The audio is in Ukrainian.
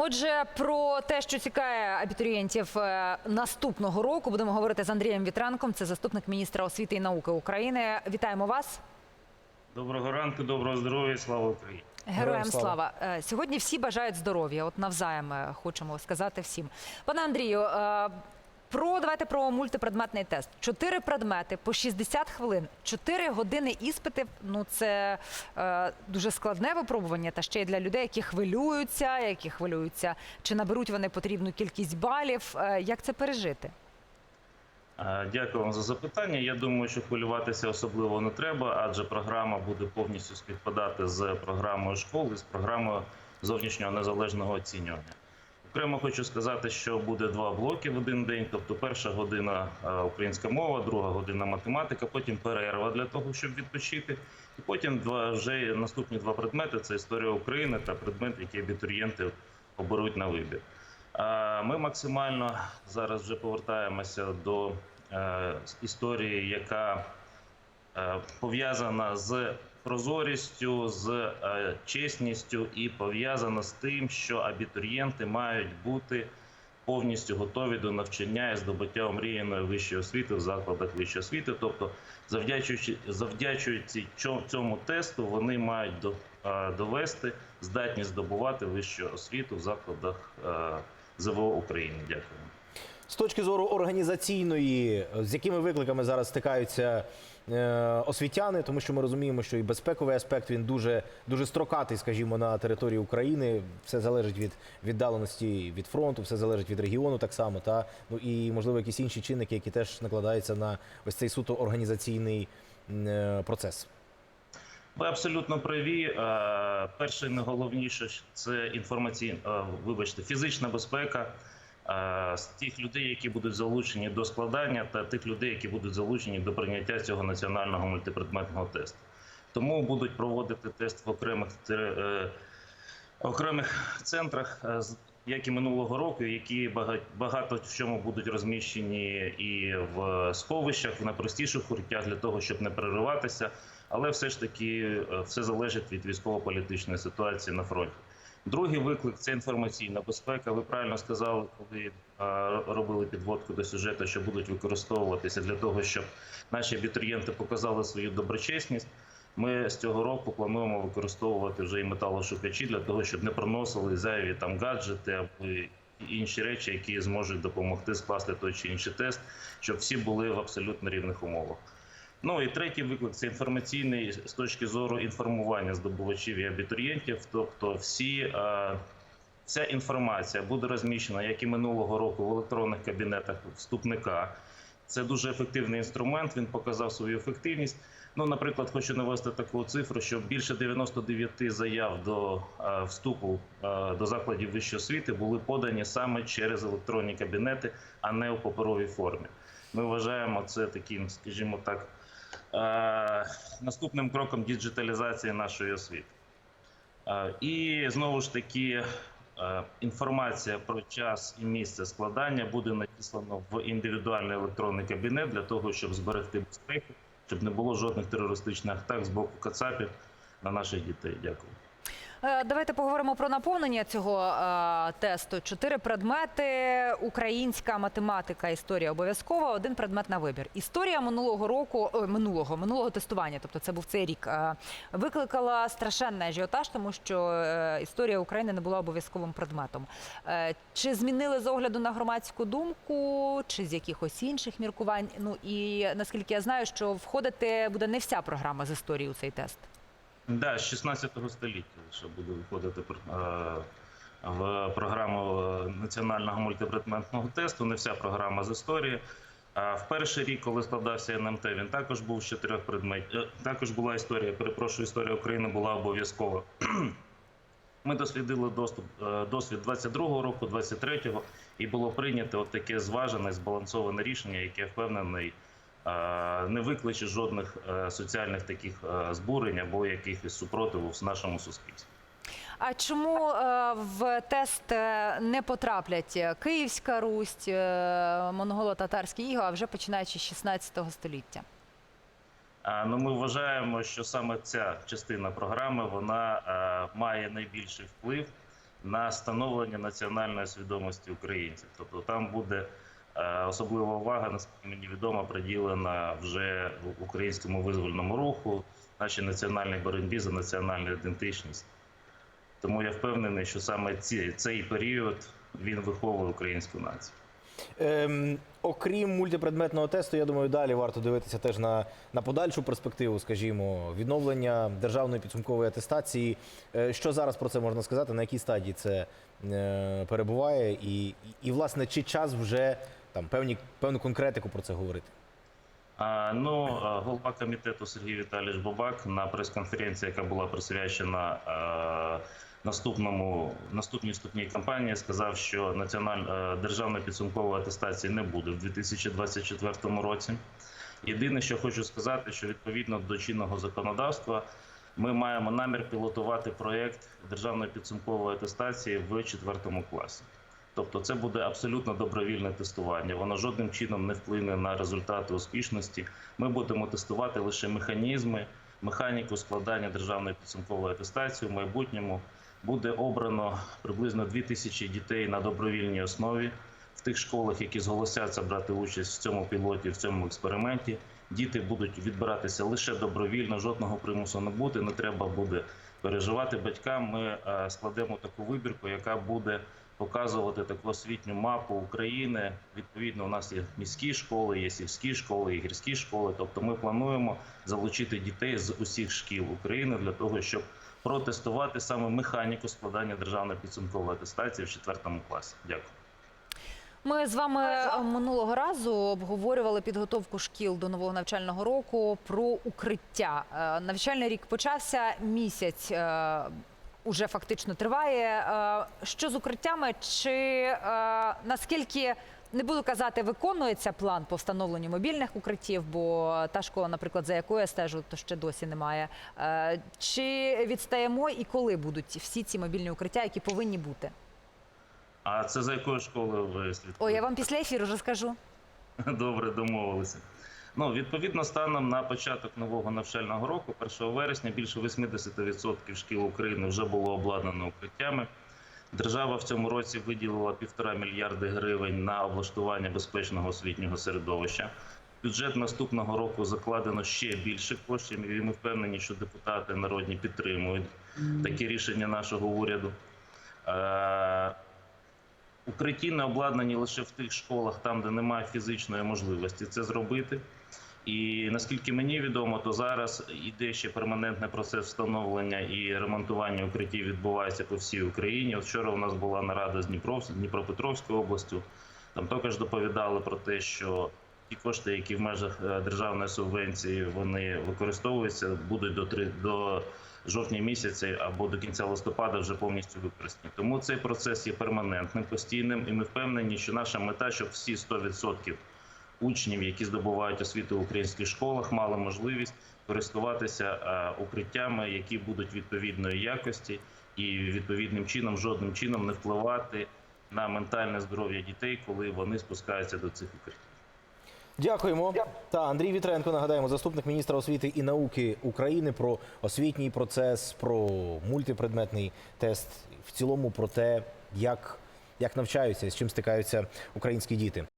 Отже, про те, що цікає абітурієнтів е, наступного року, будемо говорити з Андрієм Вітранком. Це заступник міністра освіти і науки України. Вітаємо вас. Доброго ранку, доброго здоров'я, слава Україні. Героям слава. слава. Е, Сьогодні всі бажають здоров'я. От навзаєм е, хочемо сказати всім. Пане Андрію, про давайте про мультипредметний тест. Чотири предмети по 60 хвилин, чотири години іспитів. Ну це е, дуже складне випробування. Та ще й для людей, які хвилюються, які хвилюються, чи наберуть вони потрібну кількість балів. Е, як це пережити? Е, Дякую вам за запитання. Я думаю, що хвилюватися особливо не треба, адже програма буде повністю співпадати з програмою школи, з програмою зовнішнього незалежного оцінювання. Окремо хочу сказати, що буде два блоки в один день. Тобто, перша година е, українська мова, друга година математика, потім перерва для того, щоб відпочити. І потім два вже наступні два предмети це історія України та предмет, які абітурієнти оберуть на вибір. Е, Ми максимально зараз вже повертаємося до е, історії, яка пов'язана з прозорістю, з е, чесністю і пов'язана з тим, що абітурієнти мають бути повністю готові до навчання і здобуття омріяної вищої освіти в закладах вищої освіти. Тобто, завдячуючи завдячуючи цьому тесту, вони мають е, довести здатність здобувати вищу освіту в закладах е, ЗВО України. Дякую. З точки зору організаційної, з якими викликами зараз стикаються освітяни, тому що ми розуміємо, що і безпековий аспект він дуже дуже строкатий, скажімо, на території України. Все залежить від віддаленості від фронту, все залежить від регіону, так само. Та ну і можливо якісь інші чинники, які теж накладаються на ось цей суто організаційний е, процес. Ви абсолютно праві. Е, Перше і найголовніше це інформаційна, е, вибачте, фізична безпека е, з тих людей, які будуть залучені до складання, та тих людей, які будуть залучені до прийняття цього національного мультипредметного тесту. Тому будуть проводити тест в окремих е, окремих центрах, е, як і минулого року, які багато в чому будуть розміщені і в сховищах, на простіших укриттях для того, щоб не перериватися. Але все ж таки е, все залежить від військово-політичної ситуації на фронті. Другий виклик це інформаційна безпека. Ви правильно сказали, коли робили підводку до сюжету, що будуть використовуватися для того, щоб наші абітурієнти показали свою доброчесність. Ми з цього року плануємо використовувати вже і металошукачі для того, щоб не проносили зайві там гаджети або інші речі, які зможуть допомогти скласти той чи інший тест, щоб всі були в абсолютно рівних умовах. Ну і третій виклик це інформаційний з точки зору інформування здобувачів і абітурієнтів. Тобто, всі е, вся інформація буде розміщена, як і минулого року, в електронних кабінетах вступника. Це дуже ефективний інструмент. Він показав свою ефективність. Ну, наприклад, хочу навести таку цифру, що більше 99 заяв до е, вступу е, до закладів вищої освіти були подані саме через електронні кабінети, а не у паперовій формі. Ми вважаємо це таким, скажімо так, е, наступним кроком діджиталізації нашої освіти. Е, І знову ж таки, е, інформація про час і місце складання буде надіслано в індивідуальний електронний кабінет для того, щоб зберегти безпеку, щоб не було жодних терористичних атак з боку Кацапів на наших дітей. Дякую. Е, Давайте поговоримо про наповнення цього е, тесту. Чотири предмети: українська математика, історія обов'язкова. Один предмет на вибір. Історія минулого року, ой, минулого минулого тестування, тобто це був цей рік, е, викликала страшенний ажіотаж, тому що е, історія України не була обов'язковим предметом. Е, Чи змінили з огляду на громадську думку, чи з якихось інших міркувань? Ну і наскільки я знаю, що входити буде не вся програма з історії у цей тест. Да, з 16 століття лише буде виходити е, в програму е, національного мультипредметного тесту. Не вся програма з історії. А в перший рік, коли складався НМТ, він також був з чотирьох предметів. Е, Також була історія. Перепрошую, історія України була обов'язкова. Ми дослідили доступ досвід 22-го року, 23-го, і було прийнято от таке зважене, збалансоване рішення, яке впевнений не викличе жодних е, соціальних таких е, збурень або якихось супротиву в нашому суспільстві. А чому е, в тест е, не потраплять Київська Русь, е, монголо-татарські іго, а вже починаючи з 16 століття? А, Ну, ми вважаємо, що саме ця частина програми вона е, має найбільший вплив на становлення національної свідомості українців. Тобто там буде е, особлива увага, наскільки мені відомо, приділена вже українському визвольному руху, нашій національній боротьбі за національну ідентичність. Тому я впевнений, що саме ці, цей період він виховує українську націю. Ем, окрім мультипредметного тесту, я думаю, далі варто дивитися теж на, на подальшу перспективу, скажімо, відновлення державної підсумкової атестації. Е, що зараз про це можна сказати? На якій стадії це е, перебуває? І, і, і, власне, чи час вже там певні, певну конкретику про це говорити? А, Ну, голова комітету Сергій Віталійович Бабак на прес-конференції, яка була присвячена е, наступному наступній вступній кампанії, сказав, що національна державної підсумкової атестації не буде в 2024 році. Єдине, що хочу сказати, що відповідно до чинного законодавства ми маємо намір пілотувати проєкт державної підсумкової атестації в четвертому класі. Тобто це буде абсолютно добровільне тестування. Воно жодним чином не вплине на результати успішності. Ми будемо тестувати лише механізми, механіку складання державної підсумкової атестації. В майбутньому буде обрано приблизно 2 тисячі дітей на добровільній основі в тих школах, які зголосяться брати участь в цьому пілоті, в цьому експерименті. Діти будуть відбиратися лише добровільно, жодного примусу не буде. Не треба буде переживати батькам. Ми е, складемо таку вибірку, яка буде показувати таку освітню мапу України. Відповідно, у нас є міські школи, є сільські школи, є гірські школи. Тобто, ми плануємо залучити дітей з усіх шкіл України для того, щоб протестувати саме механіку складання державної підсумкової атестації в четвертому класі. Дякую. Ми з вами минулого разу обговорювали підготовку шкіл до нового навчального року про укриття. Е, Навчальний рік почався місяць. Уже фактично триває. Е, Що з укриттями? Чи е, наскільки не буду казати, виконується план по встановленню мобільних укриттів? Бо та школа, наприклад, за якою я стежу, то ще досі немає. Е, Чи відстаємо і коли будуть всі ці мобільні укриття, які повинні бути? А це за якою школою ви слідкуєте? Ой, я вам після ефіру розкажу. Добре, домовилися. Ну, відповідно, станом на початок нового навчального року, 1 вересня, більше 80% шкіл України вже було обладнано укриттями. Держава в цьому році виділила півтора мільярди гривень на облаштування безпечного освітнього середовища. Бюджет наступного року закладено ще більше коштів, і ми впевнені, що депутати народні підтримують такі рішення нашого уряду. Е, Укритті не обладнані лише в тих школах, там де немає фізичної можливості це зробити. І наскільки мені відомо, то зараз іде ще перманентний процес встановлення і ремонтування укриттів відбувається по всій Україні. От вчора у нас була нарада з Дніпропетровською областю. Там також доповідали про те, що ті кошти, які в межах е, державної субвенції вони використовуються, будуть до три до жовтня місяця або до кінця листопада вже повністю використані. Тому цей процес є перманентним, постійним, і ми впевнені, що наша мета, щоб всі 100% учнів, які здобувають освіту в українських школах, мали можливість користуватися е, укриттями, які будуть відповідної якості, і відповідним чином жодним чином не впливати на ментальне здоров'я дітей, коли вони спускаються до цих укриттів. Дякуємо. Та Андрій Вітренко, нагадаємо, заступник міністра освіти і науки України про освітній процес, про мультипредметний тест, в цілому про те, як, як навчаються, з чим стикаються українські діти.